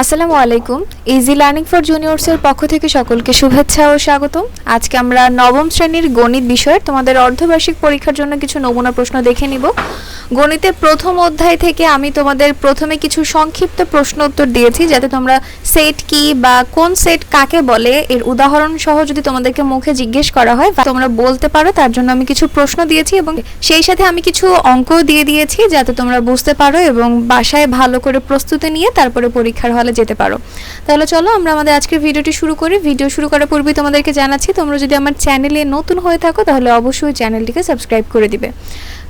আসসালামু আলাইকুম। Easy learning for জুনিয়র্সের পক্ষ থেকে সকলকে শুভেচ্ছা ও স্বাগতম। আজকে আমরা নবম শ্রেণির গণিত বিষয়ে তোমাদের অর্ধবার্ষিক পরীক্ষার জন্য কিছু নমুনা প্রশ্ন দেখে নিব। গণিতের প্রথম অধ্যায় থেকে আমি তোমাদের প্রথমে কিছু সংক্ষিপ্ত প্রশ্ন উত্তর দিয়েছি, যাতে তোমরা সেট কি বা কোন সেট কাকে বলে, এর উদাহরণ সহ যদি তোমাদেরকে মুখে জিজ্ঞেস করা হয়, বা তোমরা বলতে পারো, তার জন্য আমি কিছু প্রশ্ন দিয়েছি এবং সেই সাথে আমি কিছু অঙ্কও দিয়ে দিয়েছি, যাতে তোমরা বুঝতে পারো এবং বাসায় ভালো করে প্রস্তুতি নিয়ে তারপরে পরীক্ষার হলে যেতে পারো। তাহলে চলো আমরা আমাদের আজকের ভিডিওটি শুরু করি। ভিডিও শুরু করার পূর্বে তোমাদেরকে জানাচ্ছি, তোমরা যদি আমার চ্যানেলে নতুন হয়ে থাকো, তাহলে অবশ্যই চ্যানেলটিকে সাবস্ক্রাইব করে দিবে।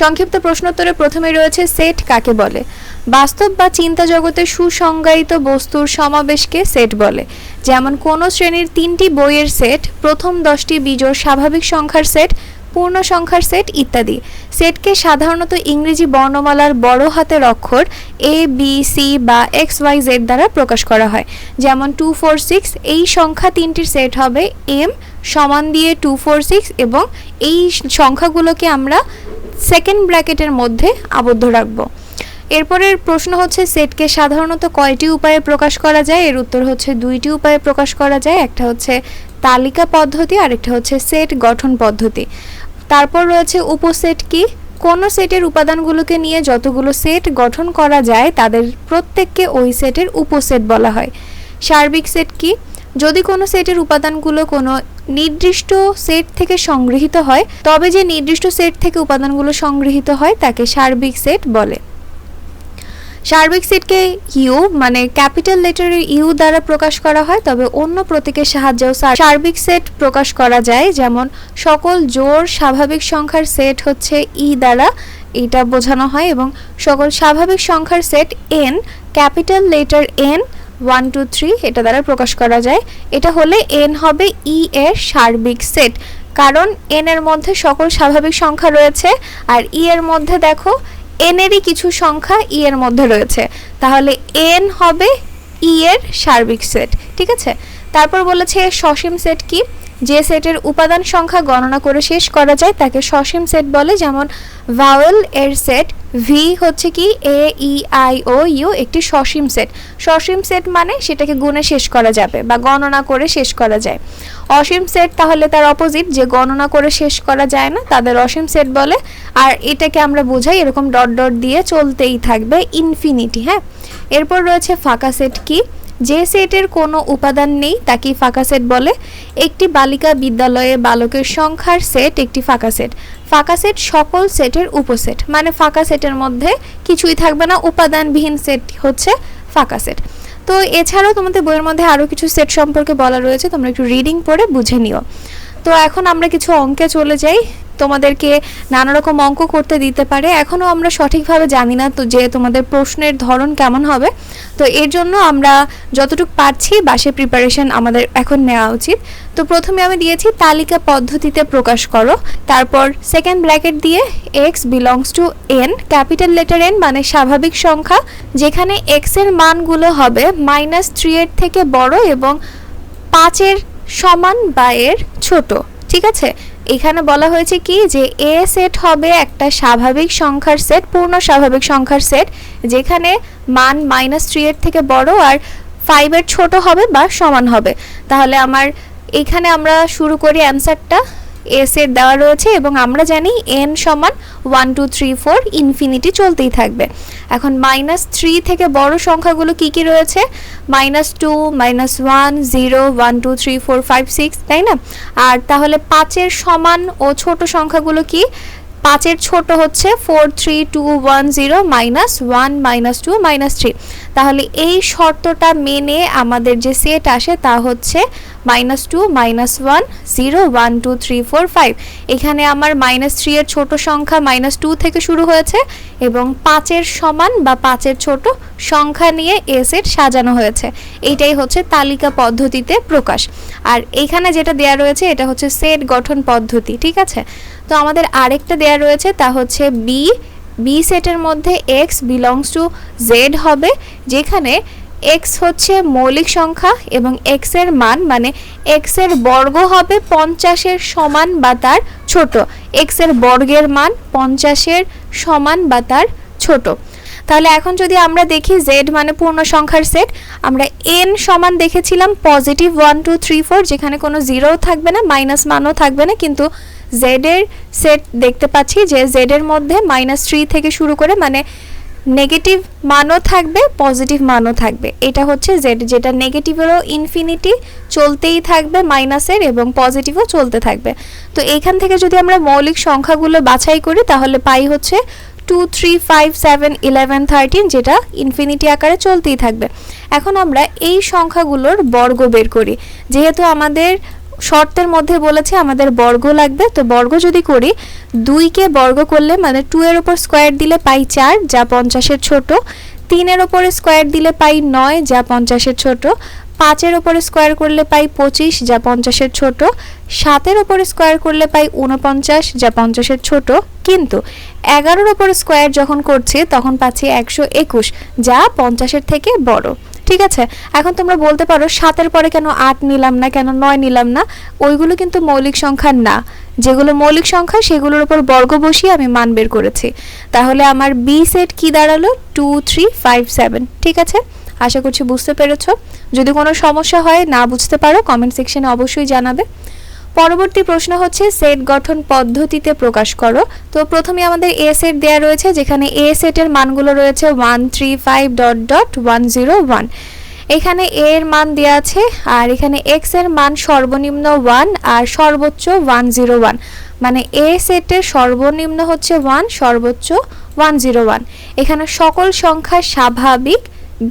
সংক্ষিপ্ত প্রশ্নোত্তরে প্রথমে রয়েছে সেট কাকে বলে? বাস্তব বা চিন্তা জগতে সুসংজ্ঞায়িত বস্তুর সমাবেশকে সেট বলে। যেমন কোন শ্রেণির তিনটি বইয়ের সেট, প্রথম দশটি বিজোড় স্বাভাবিক সংখ্যার সেট, পূর্ণ সংখ্যার সেট ইত্যাদি। সেটকে সাধারণত ইংরেজি বর্ণমালার বড় হাতের অক্ষর এ বি সি বা এক্স ওয়াই জেড দ্বারা প্রকাশ করা হয়। যেমন টু ফোর সিক্স এই সংখ্যা তিনটির সেট হবে এম সমান দিয়ে টু ফোর সিক্স এবং এই সংখ্যাগুলোকে আমরা সেকেন্ড ব্র্যাকেটের মধ্যে আবদ্ধ রাখব। এরপরের প্রশ্ন হচ্ছে সেটকে সাধারণত কয়টি উপায়ে প্রকাশ করা যায়? এর উত্তর হচ্ছে দুইটি উপায়ে প্রকাশ করা যায়, একটা হচ্ছে তালিকা পদ্ধতি আর একটা হচ্ছে সেট গঠন পদ্ধতি। তারপর রয়েছে উপসেট কি? কোন সেটের উপাদানগুলোকে নিয়ে যতগুলো সেট গঠন করা যায়, তাদের প্রত্যেককে ওই সেটের উপসেট বলা হয়। সার্বিক সেট কি? যদি কোনো সেটের উপাদানগুলো কোনো নির্দিষ্ট সেট থেকে সংগৃহীত হয়, তবে যে নির্দিষ্ট সেট থেকে উপাদানগুলো সংগৃহীত হয় তাকে সার্বিক সেট বলে। সার্বিক সেটকে ইউ মানে ক্যাপিটাল লেটারের ইউ দ্বারা প্রকাশ করা হয়, তবে অন্য প্রতীকের সাহায্যেও সার্বিক সেট প্রকাশ করা যায়, যেমন সকল জোর স্বাভাবিক সংখ্যার সেট হচ্ছে ই দ্বারা এটা বোঝানো হয় এবং সকল স্বাভাবিক সংখ্যার set N, capital letter N one two three, এটা দ্বারা প্রকাশ করা যায়। এটা হলে এন হবে ই এর সার্বিক সেট। কারণ এন এর মধ্যে সকল স্বাভাবিক সংখ্যা রয়েছে, আর ই এর মধ্যে দেখো, এনেরই কিছু সংখ্যা ই এর মধ্যে রয়েছে। তাহলে এন হবে ই এর সার্বিক সেট, ঠিক আছে? তারপর বলেছে সসীম সেট কি? যে সেটের উপাদান সংখ্যা গণনা করে শেষ করা যায়, তাকে সসীম সেট বলে। যেমন ভাওয়েল এর সেট ভি হচ্ছে কি? এ ই আই ও ইউ একটি সসীম সেট। সসীম সেট মানে সেটাকে গুণে শেষ করা যাবে বা গণনা করে শেষ করা যায়। অসীম সেট তাহলে তার অপোজিট যে গণনা করে শেষ করা যায় না, তাদের অসীম সেট বলে। আর এটাকে আমরা বোঝাই, এরকম ডট ডট দিয়ে চলতেই থাকবে ইনফিনিটি হ্যাঁ? এরপর রয়েছে ফাঁকা সেট কি? যে সেটের কোনো উপাদান নেই, তাকেই ফাঁকা সেট বলে। একটি বালিকা বিদ্যালয়ে বালকের সংখ্যার সেট একটি ফাঁকা সেট। ফাঁকা সেট সকল সেটের উপসেট। মানে ফাঁকা সেটের মধ্যে কিছুই থাকবে না, উপাদানবিহীন সেট হচ্ছে ফাঁকা সেট। তো এছাড়াও তোমাদের বইয়ের মধ্যে আরও কিছু সেট সম্পর্কে বলা রয়েছে, তোমরা একটু রিডিং পড়ে বুঝে নিও। তো এখন আমরা কিছু অঙ্কে চলে যাই। তোমাদেরকে নানা রকম অঙ্ক করতে দিতে পারে। এখনও আমরা সঠিকভাবে জানি না তো যে তোমাদের প্রশ্নের ধরন কেমন হবে। তো এর জন্য আমরা যতটুকু পারছি বাসে প্রিপারেশন আমাদের এখন নেওয়া উচিত। তো প্রথমে আমি দিয়েছি তালিকা পদ্ধতিতে প্রকাশ করো। তারপর সেকেন্ড ব্র্যাকেট দিয়ে X belongs to N capital letter N মানে স্বাভাবিক সংখ্যা, যেখানে এক্সের মানগুলো হবে মাইনাস থ্রি এর থেকে বড় এবং পাঁচের সমান বা এর ছোট, ঠিক আছে? এখানে বলা হয়েছে কি যে এ সেট হবে একটা স্বাভাবিক সংখ্যার সেট, পূর্ণ স্বাভাবিক সংখ্যার সেট, যেখানে মান মাইনাস থ্রি এর থেকে বড় আর ফাইভের ছোট হবে বা সমান হবে। তাহলে আমার, এখানে আমরা শুরু করি অ্যান্সারটা এ সেট দেওয়া রয়েছে এবং আমরা জানি এন সমান one two three four infinity চলতেই থাকবে। এখন মাইনাস থ্রি থেকে বড় সংখ্যাগুলো কি কি রয়েছে? Minus two minus one zero one two three four five six তাই না? আর তাহলে পাঁচের সমান ও ছোট সংখ্যাগুলো কি? পাঁচের ছোট হচ্ছে four three two one zero minus one minus two minus three তাহলে এই শর্তটা মেনে আমাদের যে সেট আসে তা হচ্ছে minus two minus one zero one two three four five এখানে আমার মাইনাস থ্রি এর ছোট সংখ্যা মাইনাস টু থেকে শুরু হয়েছে এবং পাঁচের সমান বা পাঁচের ছোট সংখ্যা নিয়ে এ সেট সাজানো হয়েছে। এইটাই হচ্ছে তালিকা পদ্ধতিতে প্রকাশ। আর এখানে যেটা দেয়া রয়েছে, এটা হচ্ছে সেট গঠন পদ্ধতি, ঠিক আছে? তো আমাদের আরেকটা দেয়া রয়েছে, তা হচ্ছে বি বি সেটের মধ্যে এক্স বিলংস টু জেড হবে, যেখানে এক্স হচ্ছে মৌলিক সংখ্যা এবং এক্সের মান মানে এক্সের বর্গ হবে পঞ্চাশের সমান বা তার ছোট। এক্সের বর্গের মান পঞ্চাশের সমান বা তার ছোট। তাহলে এখন যদি আমরা দেখি জেড মানে পূর্ণ সংখ্যার সেট আমরা এন সমান দেখেছিলাম positive one two three four যেখানে কোনো জিরোও থাকবে না মাইনাস মানও থাকবে না, কিন্তু জেডের সেট দেখতে পাচ্ছি যে জেডের মধ্যে মাইনাস থ্রি থেকে শুরু করে মানে নেগেটিভ মানও থাকবে, পজিটিভ মানও থাকবে। এটা হচ্ছে জেড, যেটা নেগেটিভেরও ইনফিনিটি চলতেই থাকবে, মাইনাসের, এবং পজিটিভও চলতে থাকবে। তো এইখান থেকে যদি আমরা মৌলিক সংখ্যাগুলো বাছাই করি, তাহলে পাই হচ্ছে two three five seven eleven thirteen যেটা ইনফিনিটি আকারে চলতেই থাকবে। এখন আমরা এই সংখ্যাগুলোর বর্গ বের করি। যেহেতু আমাদের শর্তের মধ্যে বলেছে আমাদের বর্গ লাগবে। তো বর্গ যদি করি দুইকে বর্গ করলে মানে টু এর ওপর স্কোয়ার দিলে পাই চার, যা পঞ্চাশের ছোট। তিনের ওপরে স্কোয়ার দিলে পাই নয়, যা পঞ্চাশের ছোট। পাঁচের ওপরে স্কোয়ার করলে পাই পঁচিশ, যা পঞ্চাশের ছোট। সাতের ওপরে স্কোয়ার করলে পাই উনপঞ্চাশ যা পঞ্চাশের ছোট। কিন্তু এগারোর ওপরে স্কোয়ার যখন করছি, তখন পাচ্ছি একশো একুশ, যা পঞ্চাশের থেকে বড়। ঠিক আছে? এখন তোমরা বলতে পারো সাতের পরে কেন আট নিলাম না, কেন নয় নিলাম না? ওইগুলো কিন্তু মৌলিক সংখ্যা না। যেগুলো মৌলিক সংখ্যা, সেগুলোর উপর বর্গ বসিয়ে আমি মান বের করেছি। তাহলে আমার বি সেট কি দাঁড়াল? টু থ্রি ফাইভ সেভেন ঠিক আছে? আশা করছি বুঝতে পেরেছ। যদি কোনো সমস্যা হয়, না বুঝতে পারো কমেন্ট সেকশনে অবশ্যই জানাবে। পরবর্তী প্রশ্ন হচ্ছে, সেট গঠন পদ্ধতিতে প্রকাশ করো। তো প্রথমে আমাদের এ সেট দেওয়া রয়েছে, যেখানে এ সেটের মানগুলো রয়েছে one three five dot dot one zero one এখানে এ এর মান দেওয়া আছে, আর এখানে এক্সের মান সর্বনিম্ন ওয়ান আর সর্বোচ্চ ওয়ান জিরো ওয়ান মানে এ সেটের সর্বনিম্ন হচ্ছে ওয়ান সর্বোচ্চ ওয়ান জিরো ওয়ান এখানে সকল সংখ্যা স্বাভাবিক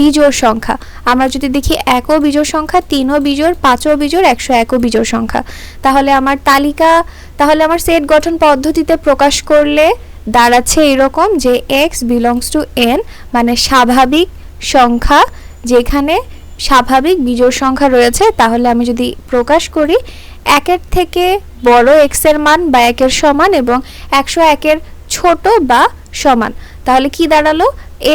বিজোড় সংখ্যা। আমরা যদি দেখি একও বিজোড় সংখ্যা, তিনও বিজোড়, পাঁচও বিজোড়, একশো একও বিজোড় সংখ্যা। তাহলে আমার তালিকা, তাহলে আমার সেট গঠন পদ্ধতিতে প্রকাশ করলে দাঁড়াচ্ছে এরকম যে এক্স বিলংস টু এন মানে স্বাভাবিক সংখ্যা, যেখানে স্বাভাবিক বিজোড় সংখ্যা রয়েছে। তাহলে আমি যদি প্রকাশ করি, একের থেকে বড় এক্সের মান বা একের সমান এবং একশো একের ছোট বা সমান। তাহলে কি দাঁড়াল?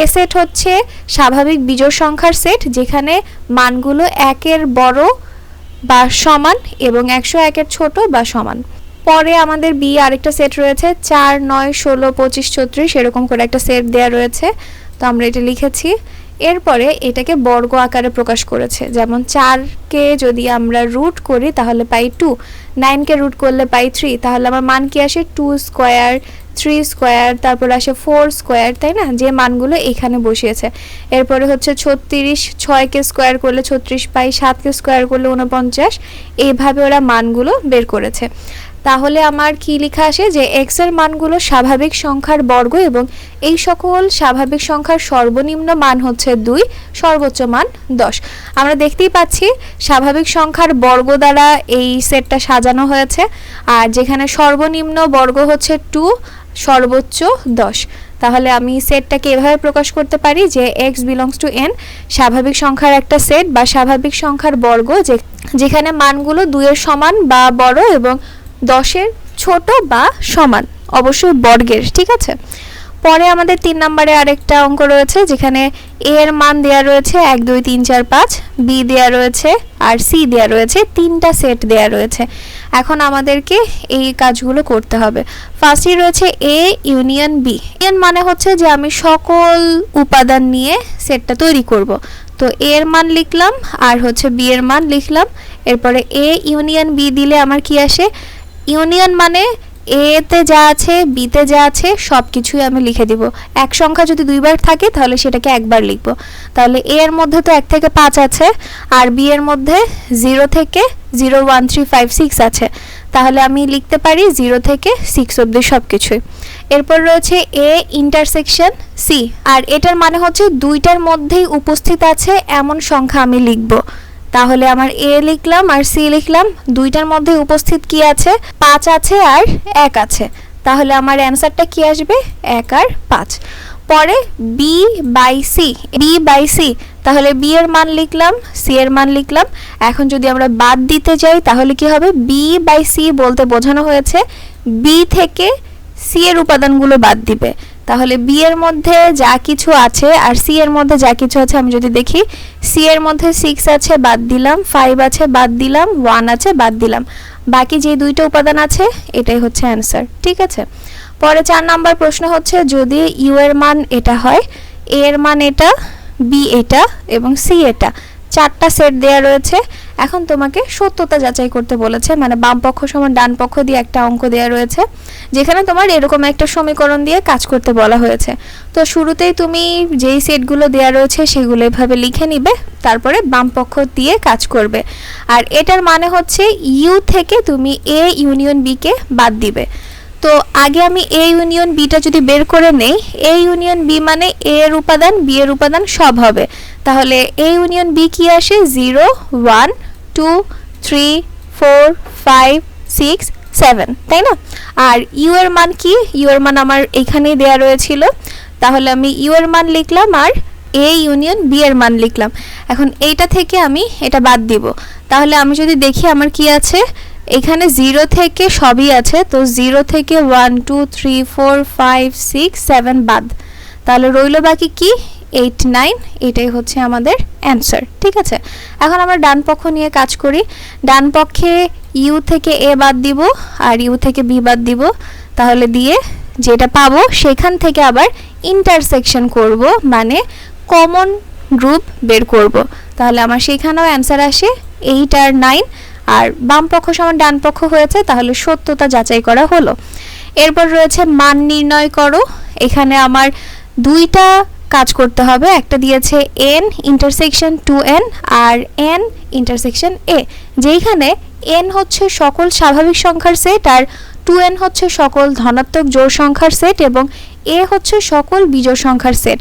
এ সেট হচ্ছে স্বাভাবিক বিজোড় সংখ্যার সেট যেখানে মানগুলো একের বড় বা সমান এবং একশো একের ছোট বা সমান। পরে আমাদের বি আরেকটা সেট রয়েছে, চার, নয়, ষোলো, পঁচিশ, ছত্রিশ, এরকম করে একটা সেট দেওয়া রয়েছে। তো আমরা এটা লিখেছি। এরপরে এটাকে বর্গ আকারে প্রকাশ করেছে। যেমন চারকে যদি আমরা রুট করি, তাহলে পাই টু নাইনকে রুট করলে পাই থ্রি তাহলে আমার মান কি আসে? টু স্কোয়ার থ্রি স্কোয়ার তারপর আসে ফোর স্কোয়ার তাই না? যে মানগুলো এখানে বসিয়েছে। এরপরে হচ্ছে ছত্রিশ ছয়কে স্কোয়ার করলে ছত্রিশ পাই সাতকে স্কোয়ার করলে উনপঞ্চাশ এইভাবে ওরা মানগুলো বের করেছে। তাহলে আমার কি লেখা আসে যে এক্সের মানগুলো স্বাভাবিক সংখ্যার বর্গ এবং এই সকল স্বাভাবিক সংখ্যার সর্বনিম্ন মান হচ্ছে দুই, সর্বোচ্চ মান দশ। আমরা দেখতেই পাচ্ছি স্বাভাবিক সংখ্যার বর্গ দ্বারা এই সেটটা সাজানো হয়েছে আর যেখানে সর্বনিম্ন বর্গ হচ্ছে টু সর্বোচ্চ দশ। তাহলে আমি সেটটাকে এভাবে প্রকাশ করতে পারি যে এক্স বিলংস টু এন স্বাভাবিক সংখ্যার একটা সেট বা স্বাভাবিক সংখ্যার বর্গ যে যেখানে মানগুলো দুইয়ের সমান বা বড় এবং দশের ছোট বা সমান, অবশ্যই বর্গের, ঠিক আছে? পরে আমাদের তিন নম্বরে আরেকটা অঙ্ক রয়েছে, যেখানে এ এর মান দেয়া রয়েছে এক, দুই, তিন, চার, পাঁচ বি দেয়া রয়েছে আর সি দেয়া রয়েছে, তিনটা সেট দেয়া রয়েছে। এখন আমাদেরকে এই কাজগুলো করতে হবে। ফার্স্টই রয়েছে এ ইউনিয়ন বি ইউনিয়ন মানে হচ্ছে যে আমি সকল উপাদান নিয়ে সেটটা তৈরি করব। তো এ এর মান লিখলাম আর হচ্ছে বি এর মান লিখলাম। এরপরে এ ইউনিয়ন বি দিলে আমার কি আসে? ইউনিয়ন মানে এতে যা আছে, বিতে যা আছে সব কিছুই আমি লিখে দিব। এক সংখ্যা যদি দুইবার থাকে, তাহলে সেটাকে একবার লিখব। তাহলে এ এর মধ্যে তো এক থেকে পাঁচ আছে, আর বি এর মধ্যে জিরো থেকে zero, one, three, five, six আছে। তাহলে আমি লিখতে পারি জিরো থেকে সিক্স অব্দি সব কিছুই এরপর রয়েছে এ ইন্টারসেকশন সি, আর এটার মানে হচ্ছে দুইটার মধ্যেই উপস্থিত আছে এমন সংখ্যা আমি লিখব। তাহলে আমার এ লিখলাম আর সি লিখলাম। দুইটার মধ্যে উপস্থিত কি আছে? পাঁচ আছে আর এক আছে। তাহলে আমার অ্যান্সারটা কি আসবে? এক আর পাঁচ। পরে B by C B by C তাহলে বি এর মান লিখলাম সি এর মান লিখলাম। এখন যদি আমরা বাদ দিতে যাই, তাহলে কি হবে? বি বাই সি বলতে বোঝানো হয়েছে। বি থেকে সি এর উপাদানগুলো বাদ দিবে। তাহলে বি এর মধ্যে যা কিছু আছে আর সি এর মধ্যে যা কিছু আছে, আমি যদি দেখি সি এর মধ্যে সিক্স আছে, বাদ দিলাম ফাইভ আছে, বাদ দিলাম ওয়ান আছে, বাদ দিলাম। বাকি যে দুইটা উপাদান আছে, এটাই হচ্ছে অ্যান্সার ঠিক আছে? পরে চার নাম্বার প্রশ্ন হচ্ছে, যদি ইউ এর মান এটা হয় এ এর মান এটা বি এটা এবং সি এটা, চারটা সেট দেয়া রয়েছে এখন তোমাকে সত্যতা যাচাই করতে বলেছে মানে বাম পক্ষ সমান ডান পক্ষ দিয়ে একটা অঙ্ক দেওয়া রয়েছে, যেখানে তোমার এরকম একটা সমীকরণ দিয়ে কাজ করতে বলা হয়েছে। তো শুরুতেই তুমি যেই সেটগুলো দেওয়া রয়েছে সেগুলো এভাবে লিখে নিবে, তারপরে বাম পক্ষ দিয়ে কাজ করবে। আর এটার মানে হচ্ছে ইউ থেকে তুমি এ ইউনিয়ন বিকে বাদ দিবে। তো আগে আমি এ ইউনিয়ন বিটা যদি বের করে নেই, এ ইউনিয়ন বি মানে এ এর উপাদান, বি এর উপাদান সব হবে। তাহলে এ ইউনিয়ন বি কি আসে? Zero one two three four five six seven তাই না? আর ইউ এর মান কি? ইউ এর মান আমার এখানেই দেয়া রয়েছিল। তাহলে আমি ইউ এর মান লিখলাম আর এ ইউনিয়ন বি এর মান লিখলাম। এখন এইটা থেকে আমি এটা বাদ দিব। তাহলে আমি যদি দেখি আমার কি আছে? এখানে জিরো থেকে সবই আছে। তো জিরো থেকে one two three four five six seven বাদ। তাহলে রইল বাকি কি? এইট নাইন এটাই হচ্ছে আমাদের অ্যান্সার ঠিক আছে? এখন আমরা ডান পক্ষ নিয়ে কাজ করি। ডান পক্ষে ইউ থেকে এ বাদ দিব আর ইউ থেকে বি বাদ দিব। তাহলে দিয়ে যেটা পাবো, সেখান থেকে আবার ইন্টারসেকশন করব মানে কমন গ্রুপ বের করব। তাহলে আমার সেখানেও অ্যান্সার আসে এইট আর নাইন আর বাম পক্ষ সমান ডান পক্ষ হয়েছে, তাহলে সত্যতা যাচাই করা হলো। এরপর রয়েছে মান নির্ণয় করো। এখানে আমার দুইটা কাজ করতে হবে। একটা দিয়েছে এন ইন্টারসেকশন টু এন আর এন ইন্টারসেকশন এ যেইখানে এন হচ্ছে সকল স্বাভাবিক সংখ্যার সেট আর টু এন হচ্ছে সকল ধনাত্মক জোড় সংখ্যার সেট এবং এ হচ্ছে সকল বিজোড় সংখ্যার সেট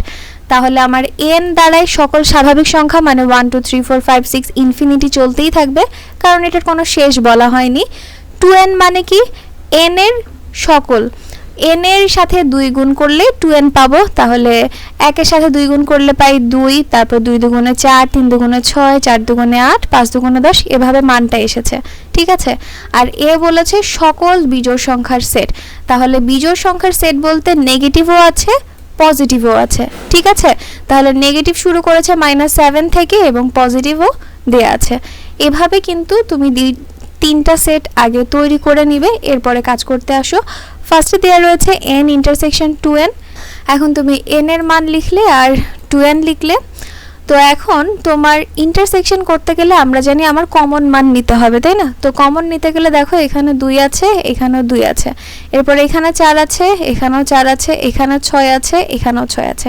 তাহলে আমার এন দ্বারাই সকল স্বাভাবিক সংখ্যা মানে one two three four five six infinity চলতেই থাকবে, কারণ এটার কোনো শেষ বলা হয়নি। টু এন মানে কি? এন এর সকল। এন এর সাথে দুই গুণ করলে টু এন পাবো, তাহলে একের সাথে দুই গুণ করলে পাই দুই, তারপর দুই দুগুণে চার, তিন দুগুণে ছয়, চার দুগুণে আট, পাঁচ দুগুণে দশ, এভাবে মানটা এসেছে, ঠিক আছে? আর এ বলেছে সকল বিজোড় সংখ্যার সেট তাহলে বিজোড় সংখ্যার সেট বলতে নেগেটিভও আছে পজিটিভও আছে, ঠিক আছে? তাহলে নেগেটিভ শুরু করেছে মাইনাস সেভেন থেকে এবং পজিটিভও দেয়া আছে, এভাবে কিন্তু তুমি তিনটা সেট আগে তৈরি করে নিবে, এরপরে কাজ করতে আসো ফার্স্টে দেওয়া রয়েছে এন ইন্টারসেকশন টু এন এখন তুমি এন এর মান লিখলে আর টু এন লিখলে। তো এখন তোমার ইন্টারসেকশন করতে গেলে আমরা জানি আমার কমন মান নিতে হবে, তাই না? তো কমন নিতে গেলে দেখো এখানে দুই আছে, এখানেও দুই আছে। এরপর এখানে চার আছে, এখানেও চার আছে এখানে ছয় আছে, এখানেও ছয় আছে।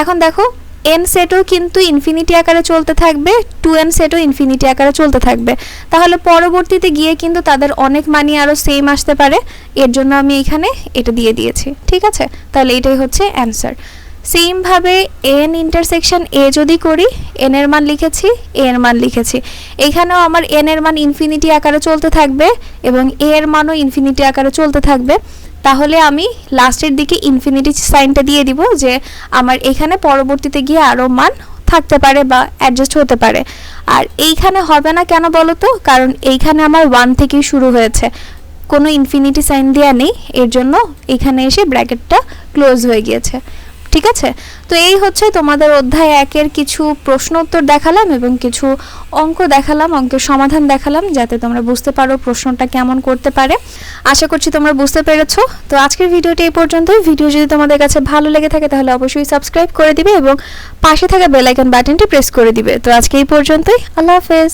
এখন দেখো এন সেটও কিন্তু ইনফিনিটি আকারে চলতে থাকবে টু এন সেটও ইনফিনিটি আকারে চলতে থাকবে। তাহলে পরবর্তীতে গিয়ে কিন্তু তাদের অনেক মানি আরও সেম আসতে পারে। এর জন্য আমি এখানে এটা দিয়ে দিয়েছি, ঠিক আছে? তাহলে এটাই হচ্ছে অ্যান্সার সেমভাবে এন ইন্টারসেকশন এ যদি করি এন এর মান লিখেছি এ এর মান লিখেছি। এখানেও আমার এন এর মান ইনফিনিটি আকারে চলতে থাকবে এবং এ এর মানও ইনফিনিটি আকারে চলতে থাকবে। তাহলে আমি লাস্টের দিকে ইনফিনিটি সাইনটা দিয়ে দিব যে আমার এখানে পরবর্তীতে গিয়ে আরও মান থাকতে পারে বা অ্যাডজাস্ট হতে পারে। আর এইখানে হবে না কেন বলো তো কারণ এইখানে আমার ওয়ান থেকেই শুরু হয়েছে। কোনো ইনফিনিটি সাইন দেওয়া নেই। এর জন্য এখানে এসে ব্র্যাকেটটা ক্লোজ হয়ে গিয়েছে। ঠিক আছে? তো এই হচ্ছে তোমাদের অধ্যায় একের কিছু প্রশ্ন উত্তর দেখালাম এবং কিছু অঙ্ক দেখালাম, অঙ্কের সমাধান দেখালাম, যাতে তোমরা বুঝতে পারো প্রশ্নটা কেমন করতে পারে। আশা করছি তোমরা বুঝতে পেরেছ। তো আজকের ভিডিওটি এই পর্যন্তই। ভিডিও যদি তোমাদের কাছে ভালো লেগে থাকে, তাহলে অবশ্যই সাবস্ক্রাইব করে দিবে এবং পাশে থাকা বেল আইকন বাটনটি প্রেস করে দিবে। তো আজকে এই পর্যন্তই। আল্লাহ হাফেজ।